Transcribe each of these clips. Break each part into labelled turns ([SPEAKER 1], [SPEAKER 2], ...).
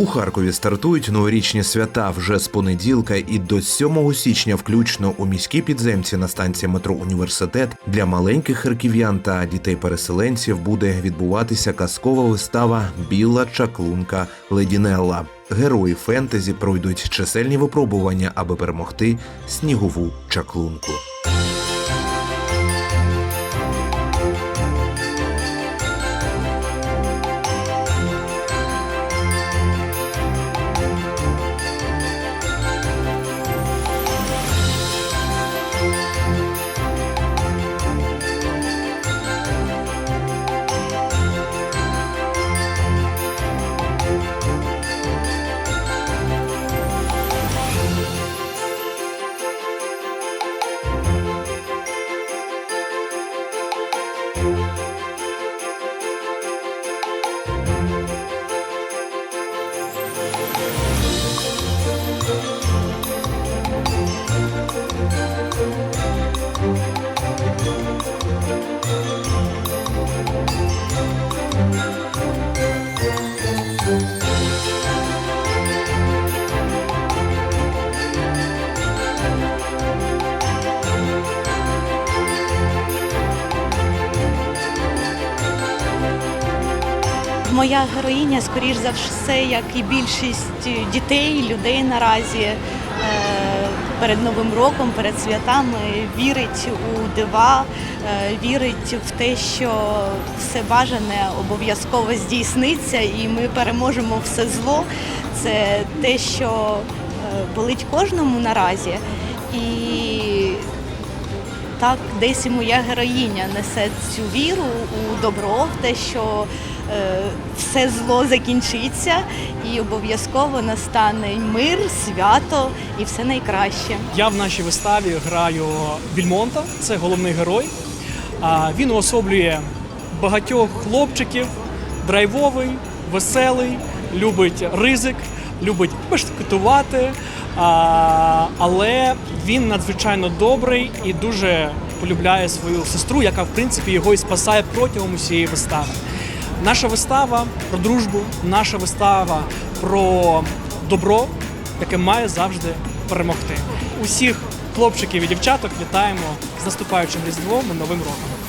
[SPEAKER 1] У Харкові стартують новорічні свята вже з понеділка і до 7 січня, включно у міській підземці на станції метро Університет для маленьких харків'ян та дітей-переселенців буде відбуватися казкова вистава Біла чаклунка Ледінелла. Герої фентезі пройдуть чисельні випробування, аби перемогти снігову чаклунку.
[SPEAKER 2] Моя героїня, скоріш за все, як і більшість дітей, людей наразі е, перед Новим роком, перед святами вірить у дива, е, вірить в те, що все бажане обов'язково здійсниться, і ми переможемо все зло. Це те, що е, болить кожному наразі. І так десь і моя героїня несе цю віру у добро, в те, що е, все зло закінчиться і обов'язково настане мир, свято і все найкраще.
[SPEAKER 3] Я в нашій виставі граю Вільмонта, це головний герой. А, Він уособлює багатьох хлопчиків, драйвовий, веселий, любить ризик, любить бешкетувати, але він надзвичайно добрий і дуже полюбляє свою сестру, яка в принципі його і спасає протягом усієї вистави. Наша вистава про дружбу, наша вистава про добро, яке має завжди перемогти. Усіх хлопчиків і дівчаток вітаємо з наступаючим різдвом і новим роком.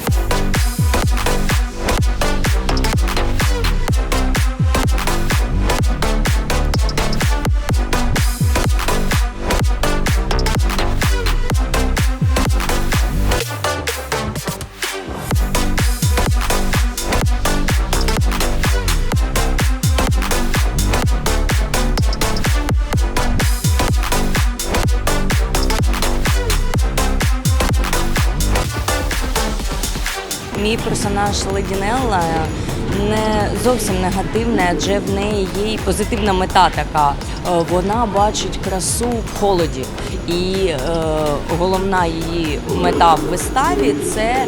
[SPEAKER 4] Мій персонаж Ледінелла не зовсім негативний, адже в неї є і позитивна мета така. Е, Вона бачить красу в холоді. І е, головна її мета в виставі це е,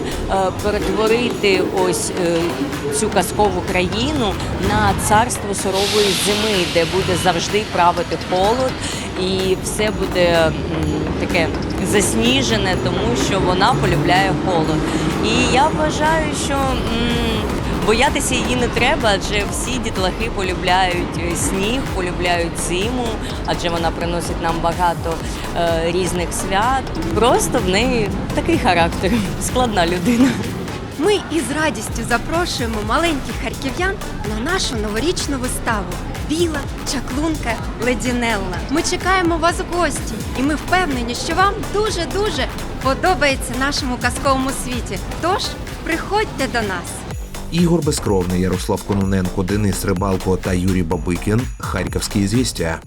[SPEAKER 4] перетворити ось е, цю казкову країну на царство сурової зими, де буде завжди правити холод, і все буде таке засніжене, тому що вона полюбляє холод. І я вважаю, що м, боятися її не треба, адже всі дітлахи полюбляють е, сніг, полюбляють зиму, адже вона приносить нам багато е, різних свят. Просто в неї такий характер, складна людина.
[SPEAKER 5] Ми із радістю запрошуємо маленьких харків'ян на нашу новорічну виставу Біла чаклунка Ледінелла. Ми чекаємо вас в гості, і ми впевнені, що вам дуже дуже подобається нашому казковому світі. Тож приходьте до нас.
[SPEAKER 1] Ігор Безкровний, Ярослав Кононенко, Денис Рибалко та Юрій Бабикін. Харківські звістя.